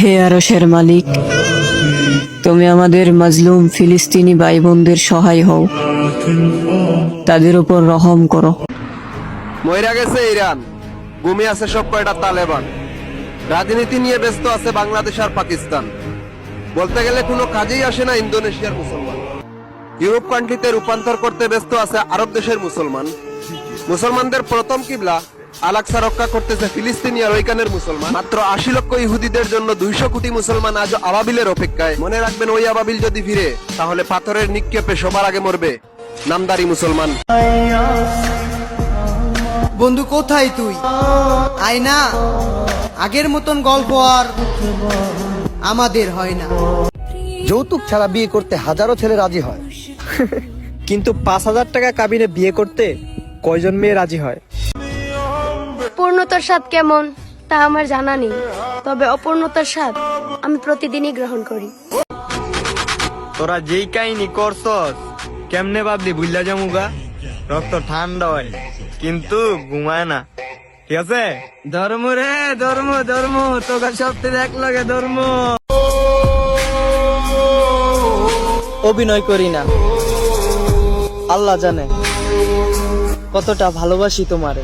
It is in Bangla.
হে আরশের মালিক, তুমি আমাদের মাজলুম ফিলিস্তিনি ভাই বোনদের সহায় হও। তাদের উপর রহম করো। মইরা গেছে ইরান। ঘুমিয়ে আছে সব কয়টা তালেবান। রাজনীতি নিয়ে ব্যস্ত আছে বাংলাদেশ আর পাকিস্তান। বলতে গেলে কোনো কাজেই আসে না ইন্দোনেশিয়ার মুসলমান। ইউরোপ কান্ট্রিতে রূপান্তর করতে ব্যস্ত আছে আরব দেশের মুসলমান। মুসলমানদের প্রথম কিবলা আলাক্সা রক্ষা করতেছে ফিলিস্তিনি আর ওইখানের মুসলমান। মাত্র আশি লক্ষ ইহুদিদের জন্য দুইশো কোটি মুসলমান আজ আবাবিলের অপেক্ষায়। মনে রাখবেন ওই আবাবিল যদি ফিরে তাহলে পাথরের নিক্ষেপে সবার আগে মরবে নামদারি মুসলমান। বন্ধু কোথায় তুই? আয়না আগের মতন গল্প আর আমাদের হয় না। যৌতুক ছাড়া বিয়ে করতে হাজারো ছেলে রাজি হয়। কিন্তু পাঁচ হাজার টাকা কাবিনে বিয়ে করতে কয়জন মেয়ে রাজি হয়? পূর্ণতার স্বাদ কেমন তা আমার জানা নেই। তবে অপূর্ণতার স্বাদ আমি প্রতিদিনই গ্রহণ করি। তোরা যেই কাহিনী করছস কেমনে ভাবলি বুঝলা জামুগা রক্ত ঠান্ডা হয় কিন্তু ঘুমায় না। ঠিক আছে? ধর্ম রে ধর্ম ধর্ম তোকে সপ্তাহে এক লাগে ধর্ম। অভিনয় করি না। আল্লাহ জানে কতটা ভালোবাসি তোমারে।